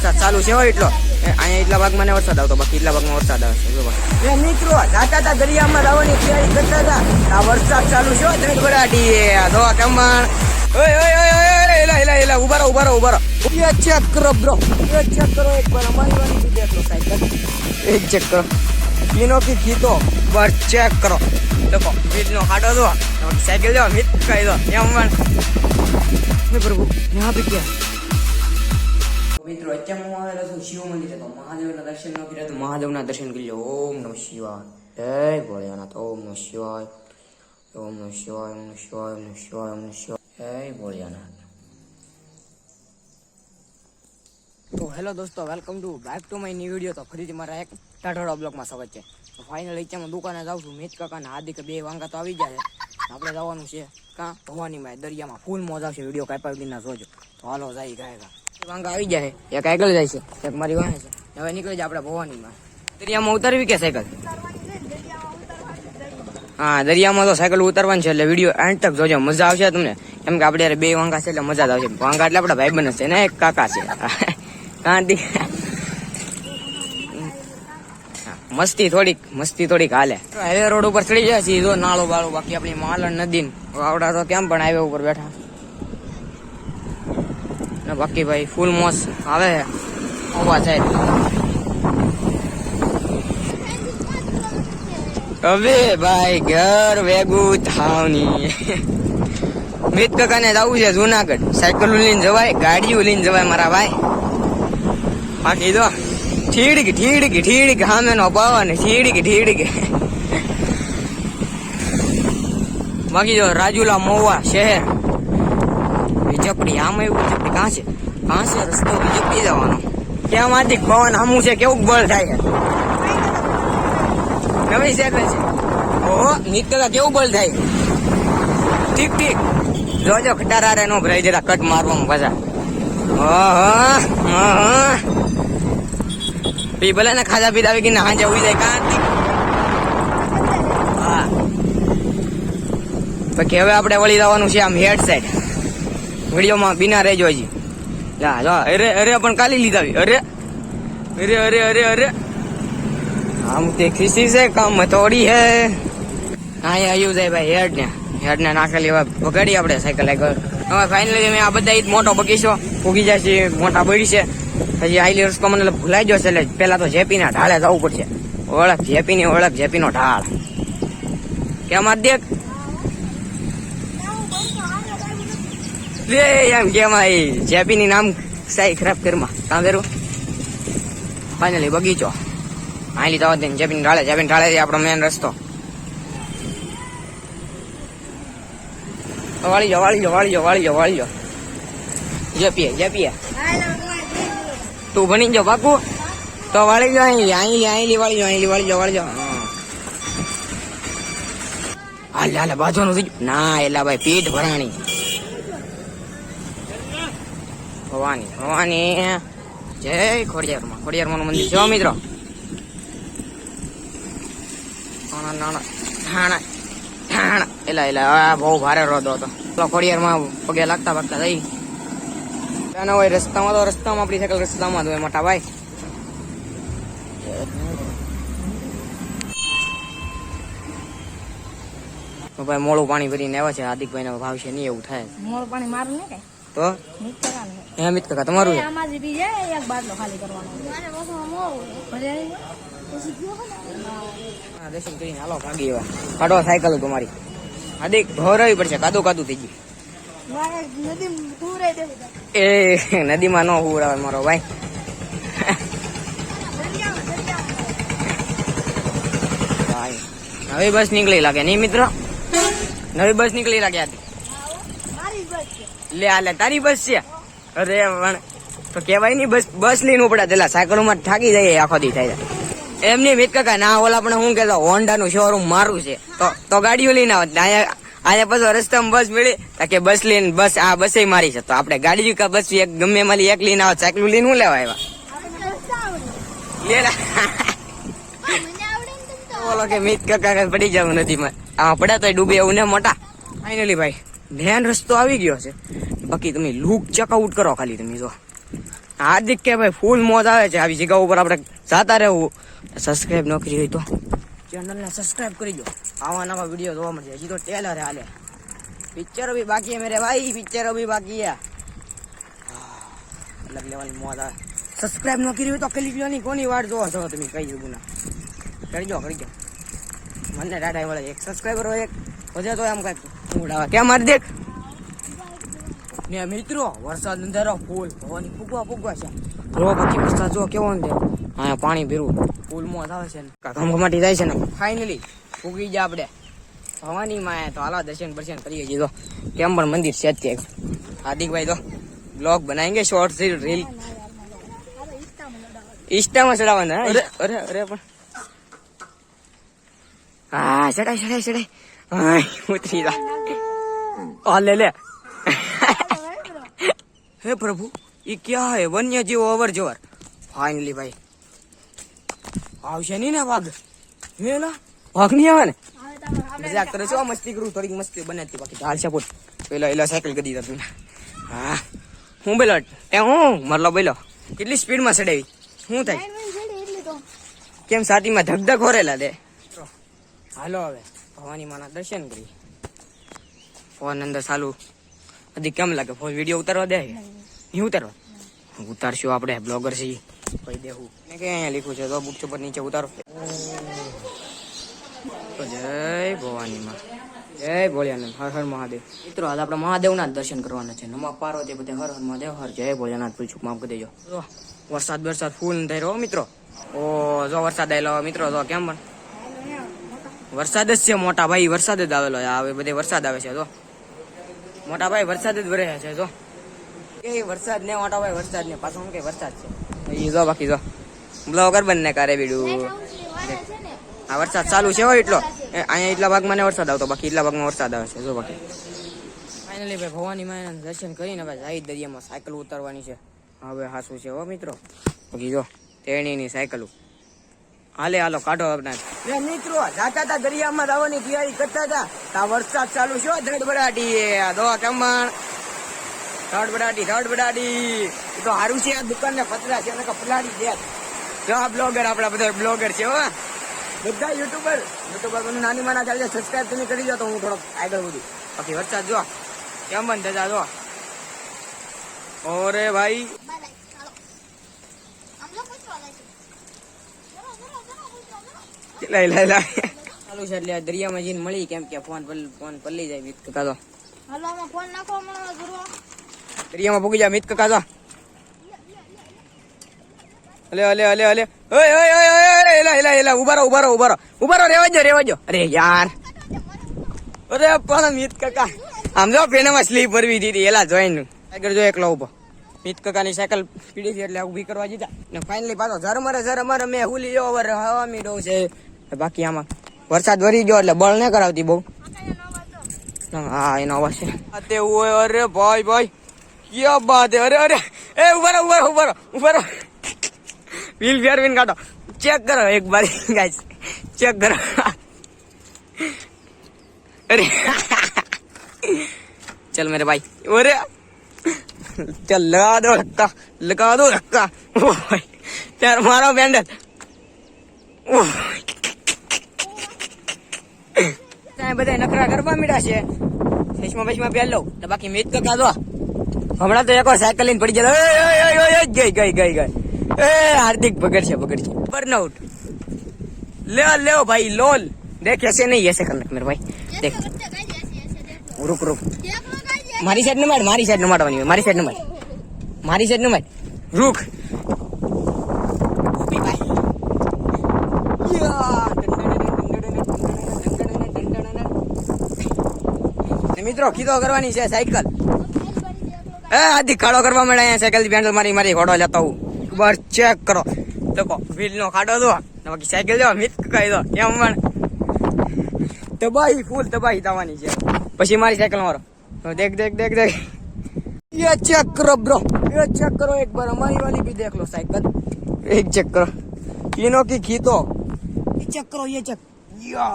વરસાદ ચાલુ છે હોય એટલો. અહીંયા એટલા ભાગમાં ને વરસાદ આવતો બાકી એટલા ભાગમાં વરસાદ આવે છે. મિત્રો જાતા હતા દરિયામાં રવાની તૈયારી કરતા હતા. આ વરસાદ ચાલુ છે ધડ ગડાટી દો કમણ. ઓય ઓય ઓય ઓય એલા એલા એલા ઊભા રહો ઊભા રહો ઊભા રહો. ચેક કરો બ્રો. એ ચેક કરો એક વાર અમારી વાળી બી દેખો સાહેબ એ ચેક કરો. પીનો કી કીધો બર ચેક કરો. લોકો વીજનો હાડો દો સાયકલ દો મિત કહી દો એમ પણ પ્રભુ યહાં પે ક્યાં? મિત્રો, અત્યારે હું આવેલો છું શિવ મંદિરે. તો મહાદેવના દર્શન ન કર્યા તો મહાદેવના દર્શન કરી લો. ઓમ નમ શિવાય. જય ભોળિયાનાથ ઓમ નમ શિવાય. ઓમ નમ શિવાય, ઓમ શિવાય ઓમ શિવાય ઓમ શિવાય. જય ભોળિયાનાથ તો હેલો દોસ્તો, welcome to back to my new video. તો ફરીથી મારા એક ટાઢોડા બ્લોગમાં સ્વાગત છે. તો ફાઇનલ અત્યારમાં દુકાને જાઉં છું. મિત કાકા ને હાર્દિક બે વાંગા તો આવી ગયા છે. આપણે જવાનું છે કાં ભવાનીમાં દરિયામાં. ફૂલ મોજ આવશે. વીડિયો કાપ્યા વિના જોજો. તો હાલો જાય ગાયગા વાંગા આવી જાય. છે એક આગળ જાય છે. એક મારી વાહે છે. હવે નીકળી જાય આપણે ભવાનીમાં. દરિયામાં ઉતરવી કે સાયકલ? હા, દરિયામાં તો સાયકલ ઉતારવાની છે એટલે વીડિયો એન્ડ તક જોજો. મજા આવશે તમને. કેમ કે આપણે બે વાંગા છે એટલે મજા જ આવશે. વાંગા એટલે આપણા ભાઈ બને છે ને, એક કાકા છે. કાંતિ. મસ્તી થોડીક મસ્તી થોડીક હાલે. હાઈવે રોડ ઉપર ચડી જાય સીધો નાળો બાળો બાકી આપણી માલણ નદી આવડા તો કેમ પણ હાઈવે ઉપર બેઠા. ને બાકી ભાઈ ફૂલ મોસ આવે ઊભા સાહેબ હવે ભાઈ ઘર વેગું થાવની. મિત કાકાને જવું છે જુનાગઢ. સાયકલ લઈને જવાય, ગાડીઓ લઈને જવાય મારા ભાઈ. બાકી તો ઠીડકી ઠીડકી, ઠીડક સામે નો પવન, ઠીડક, ઠીડકી. બાકી જો રાજુલા મોવા શહેર. વિજપડી આમ એવું વિજપડી કાં છે રસ્તો વિજપડી જવાનો ત્યાંમાંથી પવન આમું છે કેવું બળ થાય છે. નવી છે ઓહો નીકળતા કેવું બળ થાય ઠીક ઠીક. જોજો, ખટારા નો ભરાઈ જરા કટ મારવાનું પાછા. પી ભલે ને ખાધા પીધા આવી ના હાજે ઉઈ જાય, કાં હા. પછી હવે આપણે વળી જવાનું છે આમ હેડ સાઈડ. વિડીયોમાં બિના રહેજો હજી. લા જો અરે અરે, પણ કાલી લીધા. અરે અરે અરે અરે અરે. આમ તે ખીસી છે, કામ થોડી હે. અહીંયા આવ્યું જાય ભાઈ હેડ ને હેડ ને નાખેલી હવે ભગાડી આપણે સાયકલ આગળ. હવે ફાઇનલી મેં આ બધા ઈ મોટો બગીચો ઉગી જાય મોટા બળી છે. હજી આઈલી રસ્કો મને ભૂલાઈ ગયો છે, એટલે પેલા તો જેપી ના ઢાળે જવું પડશે. ઓળખ જેપી ની ઓળખ જેપી નો ઢાળ. કેમ દેખ? લે એમ કેમ આ જેપી ની નામ સાઈ ખરાબ કરમાં કાં વેરું ફાઇનલી બગીચો આઈલી તો જેપી ની ઢાળે જેપી ની ઢાળે છે આપણો મેન રસ્તો વાળી જાઓ વાળી જાઓ વાળી જાઓ વાળી જાઓ વાળી જાઓ જેપીએ જેપીએ તું ભણી જાઓ બાકુ તો વાળી જાઓ અહીં અહીં અહીં વાળી જાઓ અહીં વાળી જાઓ વાળી જાઓ હાલ હાલ બાજુનું થઈ ગયું ના એલા ભાઈ પીઠ ભરાણી ભવાની ભવાની. જય ખોડિયારમાં ખોડિયારમાં મંદિર જો મિત્રો. નાના નાના ઠાણા ઠાણા એલા એલા બહુ ભારે રોદો હતો. પેલો ખોડિયારમાં પગે લાગતા ના હોય રસ્તામાં તો રસ્તામાં આપણી સાયકલ રસ્તામાં જ હોય મોટા ભાઈ. ભાઈ મોડું પાણી ભરીને આવ્યા છે હાર્દિકભાઈ ને ભાવ છે નહીં એવું થાય. મોર પાણી મારું ને તો? હે અમિત કાકા તમારું છે? આમાં જે બી જાય એક બાટલો ખાલી કરવાનો ભલે હા, દર્શન કરીને હાલો ભાગી એવા. કાઢો સાયકલ તમારી હાર્દિક ભરાવી પડશે કાદુ કાદુ થઈ ગયું. એ નદીમાં ન હુરાવે મારો ભાઈ. ભાઈ નવી બસ નીકળી લાગે નહીં મિત્રો? નવી બસ નીકળી લાગે આજે મારી બસ છે. લે આ લે તારી બસ છે. અરે પણ તો કેવાય નહીં, બસ બસ લઈને ઉપડા પેલા સાયકલોમાં થાકી જાય આખો દી થાય એમની મિત કાકા, ના ઓલા પણ હું કેતો હોન્ડા નું શોરૂમ મારું છે. તો તો ગાડીઓ લઈને આવત અહીંયા પછી રસ્તામાં બસ મળી. કે બસ લઈને બસ આ બસે મારી છે. તો આપણે ગાડી કા બસ એક ગમે મારી એક લઈને આવત સાયકલ લઈને હું લેવા આવ્યા? બોલો કે મિત કાકા પડી જવું નથી મારે આ પડ્યા તો ડૂબે એવું ને મોટા. ફાઇનલી ભાઈ ધ્યાન રસ્તો આવી ગયો છે. બાકી તમે લુક ચેકઆઉટ કરો ખાલી તમે જો. હાર્દિક કે ભાઈ ફૂલ મોજ આવે છે. આવી જગ્યા ઉપર આપણે જાતા રહેવું. સબસ્ક્રાઇબ ન કરી હોય તો. ચેનલને સબસ્ક્રાઇબ કરી દો. આવા નવા વીડિયો જોવા મળશે. હજી તો ટેલર હાલે. પિક્ચરો બી બાકી મેરે ભાઈ. પિક્ચરો બી બાકી અલગ લેવલ મોજ આવે. સબસ્ક્રાઇબ ન કરી હોય તો કરી લો નહીં. કોની વાટ જોવો છો તમે? કઈ જવું ના કરી દો કરી દો. મને ડાટા મળે એક સબસ્ક્રાઈબર હોય એક. વધે તો એમ કંઈક. મૂડ આવે. કેમ હાર્દિક? ને મિત્રો વરસાદ અંધારો ફૂલ ભવાની ફૂગવા ફૂગવા છે. જો પછી વરસાદ જો કેવો ને હા પાણી ભીરું ફૂલ મોત આવે છે ને. ઘમઘમાટી જાય છે ને. ફાઇનલી ફૂગી જાય આપણે. ભવાની માં તો હાલા દર્શન દર્શન કરીએ છીએ તો કેમ પણ મંદિર છે અત્યારે. હાર્દિકભાઈ તો બ્લોગ બનાવેંગે શોર્ટ રીલ ઇન્સ્ટામાં ચડાવવાના અરે અરે અરે પણ. હા ચડાય ચડાય ચડાય. હા ઉતરી જા. લે લે. હે પ્રભુ એ ક્યાં હે? વન્ય જીવો અવર જવર ફાઇનલી ભાઈ. આવશે નહીં ને વાઘ? મેલા વાઘ નહીં આવે ને? મજાક કરે છો મસ્તી કરું થોડીક મસ્તી બને હતી બાકી. ઢાળ છે પોટ પેલા એલા સાયકલ કરી દીધા તું. હા. હું બેલો એ હું? મરલો બેલો કેટલી સ્પીડમાં ચડાવી? શું થાય? કેમ સાટીમાં ધગધગ હોરેલા દે? હાલો હવે ભવાની માના દર્શન કરી. ફોન અંદર ચાલુ. હજી કેમ લાગે? ફોન વીડિયો ઉતારવા દે નહીં. ઉતારવા? ઉતારશું આપણે બ્લોગર છીએ કહી દેવું મેં કે અહીંયા લીખું છે? તો બુક ઉપર નીચે ઉતારો. જય ભવાની માં જય ભોળિયાનાથ. હર હર મહાદેવ. મિત્રો આજે આપણે મહાદેવના જ દર્શન કરવાના છે. નમા પાર્વતી બધે હર હર મહાદેવ હર જય ભોળિયાનાથ. ભૂલ ચૂક માફ કરી દેજો. વરસાદ વરસાદ ફૂલ થઈ રહ્યો મિત્રો. ઓ જો વરસાદ આવેલો મિત્રો જો કેમ પણ? વરસાદ જ છે મોટા ભાઈ વરસાદ જ આવેલો આવે બધે વરસાદ આવે છે જો. મોટા ભાઈ વરસાદ જ ભરે છે, જો. એ વરસાદ ને મોટા ભાઈ વરસાદ ને, પાછો કે વરસાદ છે. જો, બાકી જો. બ્લોગર બંને કરે બીડું. હા વરસાદ ચાલુ છે હો એટલો. અહીંયા એટલા ભાગમાં ને વરસાદ આવતો, બાકી એટલા ભાગમાં વરસાદ આવે છે, જો, બાકી. ફાઇનલી ભાઈ ભવાની માના દર્શન કરીને ભાઈ જાય દરિયામાં સાયકલ ઉતારવાની છે. હવે હાસું છે હો, મિત્રો. બાકી જો, તેણીની સાયકલ. હાલે, હાલો, કાઢો આપના મિત્રો, જાતા હતા દરિયામાં જવાની તૈયારી કરતા હતા તા વરસાદ ચાલુ છે ધડબડાટી આ દવા કમણ. ધડબડાટી ધડબડાટી. તો સારું છે આ દુકાન ને પતરા છે પલાડી દે. જો આ બ્લોગર આપડા બધા બ્લોગર છે હો. બધા યુટ્યુબર. યુટ્યુબર મને નાની માના ચાલે સબસ્ક્રાઈબ તમે કરી દો તો હું થોડોક આગળ વધુ. બાકી વરસાદ જો કેમ બન થતા જો ઓરે ભાઈ. લઈ લઈ લઈ ચાલુ છે એટલે દરિયામાં જઈને મળી કેમ કે ફોન ફોન પલ્લી જાય મિત કકા તો. હાલો આમાં ફોન નાખો હમણાં ગુરુ દરિયામાં ભૂગી જાય મિત કકા તો. અલે અલે અલે અલે ઓય ઓય ઓય ઓય એલા એલા એલા ઊભા રહો ઊભા રહો ઊભા રહો. ઊભા રહો રેવા જો રેવા જો અરે યાર. અરે પણ મિત કકા આમ જો પેનામાં સ્લીપ ભરવી દીધી એલા જોઈને આગળ જો એકલો ઊભો. મિત કકાની સાયકલ પીડી છે એટલે ઊભી કરવા જીધા ને ફાઇનલી પાછો ઝરમરે ઝરમરે મેં હુલી જો વર હવા મીડો છે. બાકી આમાં વરસાદ વરી ગયો એટલે બળ ન કરાવતી બહુ હા એનો અવાજ છે આ તે ઓય અરે ભાઈ ભાઈ ક્યાં બાત હે અરે અરે એ ઉભા રહો ઉભા રહો ઉભા રહો ઉભા રહો વ્હીલ ફેરવીને કાઢો ચેક કરો એક બાર ગાઈસ ચેક કરો અરે चल मेरे भाई अरे चल लगा दो धक्का लगा दो धक्का ओ भाई यार मारो बैंडल ને બધા નકરા કરવા મીડા છે. ફેસમાં ફેસમાં પહેર લઉં. બાકી મેં કકા દો હમણાં તો એકવાર સાયકલ લઈને પડી જાય ગઈ ગઈ ગઈ ગઈ. એ, હાર્દિક બગડ છે બગડ છે બર્નઆઉટ લે લ્યો ભાઈ, લોલ. દેખ એસે નહીં એસે કનક મેર ભાઈ. દેખ. રૂક રૂક. મારી સાઈડ ન માર મારી સાઈડ ન મારવાની મારી સાઈડ ન માર મારી સાઈડ ન માર રૂખ મિત્રો કીધો કરવાની છે સાયકલ એ આધી ખાડો કરવા મળે અહીંયા સાયકલ થી પેન્ડલ મારી મારી ઘોડો લેતો હું બસ ચેક કરો તો વ્હીલ નો ખાડો દો ને બાકી સાયકલ દો મિત કહી દો એમ પણ તબાહી ફૂલ તબાહી થવાની છે પછી મારી સાયકલ મારો તો દેખ દેખ દેખ દેખ ये चेक करो ब्रो ये चेक करो एक बार हमारी वाली भी देख लो साइकिल एक चेक करो तीनों की खींचो ये चेक करो ये चेक या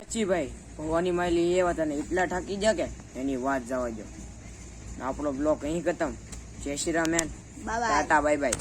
પછી ભાઈ ભવાની માયલી એ વાત અને એટલા ઠાકી ગયા કે એની વાત જવા જો આપણો બ્લોક અહીં ખતમ. Jai Shri Ram tata bye bye.